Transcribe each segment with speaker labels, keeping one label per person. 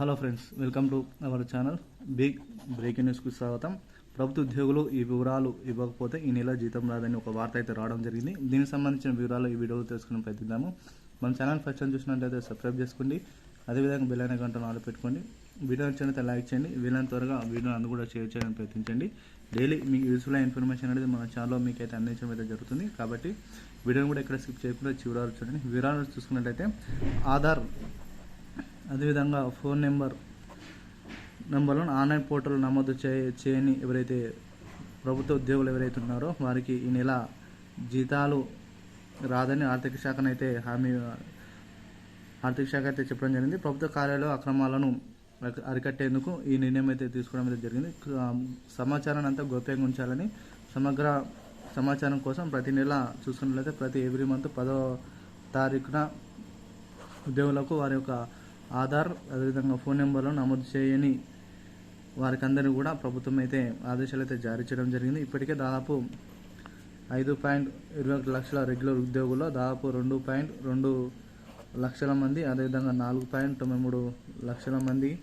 Speaker 1: Hello friends welcome to our channel big breaking న్యూస్కి స్వాగతం. ప్రభుత్వ ఉద్యోగులు ఈ వివరాలు ఇవ్వకపోతే ఈ నెల జీతం రాదని ఒక వార్త అయితే రావడం జరిగింది. దీనికి సంబంధించిన వివరాలు ఈ వీడియోలో తెలుసుకుని ప్రయత్నిద్దాము. మన ఛానల్ ఫస్ట్ టైం చూసినట్లయితే సబ్స్క్రైబ్ చేసుకోండి. అదేవిధంగా బెల్ అయిన గంటను ఆర్డర్ పెట్టుకోండి. వీడియో నచ్చినట్లయితే లైక్ చేయండి. వీలైనంత త్వరగా వీడియోని అందు కూడా షేర్ చేయడానికి ప్రయత్నించండి. డైలీ మీకు యూస్ఫుల్ ఇన్ఫర్మేషన్ అనేది మన ఛానల్లో మీకు అయితే అందించడం అయితే జరుగుతుంది. కాబట్టి వీడియోని కూడా ఎక్కడ స్కిప్ చేయకుండా చివరి చూడండి. వివరాలు చూసుకున్నట్లయితే ఆధార్ అదేవిధంగా ఫోన్ నెంబర్ నెంబర్లను ఆన్లైన్ పోర్టల్ నమోదు చే చేయని ఎవరైతే ప్రభుత్వ ఉద్యోగులు ఎవరైతే ఉన్నారో వారికి ఈ నెల జీతాలు రాదని ఆర్థిక శాఖనైతే హామీ ఆర్థిక శాఖ అయితే చెప్పడం జరిగింది. ప్రభుత్వ కార్యాలయ అక్రమాలను అరికట్టేందుకు ఈ నిర్ణయం అయితే తీసుకోవడం అయితే జరిగింది. సమాచారాన్ని అంతా గోప్యంగా ఉంచాలని సమగ్ర సమాచారం కోసం ప్రతి నెల చూసుకున్నట్లయితే ప్రతి ఎవ్రీ మంత్ పదో తారీఖున ఉద్యోగులకు వారి యొక్క ఆధార్ అదేవిధంగా ఫోన్ నెంబర్లను నమోదు చేయని వారికి కూడా ప్రభుత్వం అయితే ఆదేశాలు అయితే జారీ చేయడం జరిగింది. ఇప్పటికే దాదాపు ఐదు పాయింట్ ఇరవై ఒకటి లక్షల రెగ్యులర్ ఉద్యోగుల్లో దాదాపు రెండు పాయింట్ రెండు లక్షల మంది అదేవిధంగా నాలుగు పాయింట్ తొంభై మూడు లక్షల మంది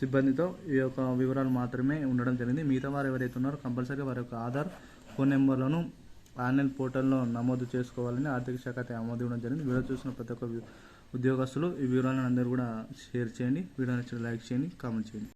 Speaker 1: సిబ్బందితో ఈ యొక్క వివరాలు మాత్రమే ఉండడం జరిగింది. మిగతా వారు ఎవరైతే ఉన్నారో కంపల్సరీగా వారి యొక్క ఆధార్ ఫోన్ నెంబర్లను ఆన్లైన్ పోర్టల్లో నమోదు చేసుకోవాలని ఆర్థిక శాఖ అయితే ఆమోదం ఇవ్వడం జరిగింది. వీడియో చూసిన ప్రతి ఒక్క ఉద్యోగస్తులు ఈ వివరాలను అందరూ కూడా షేర్ చేయండి. వీడియో నచ్చిన లైక్ చేయండి కామెంట్ చేయండి.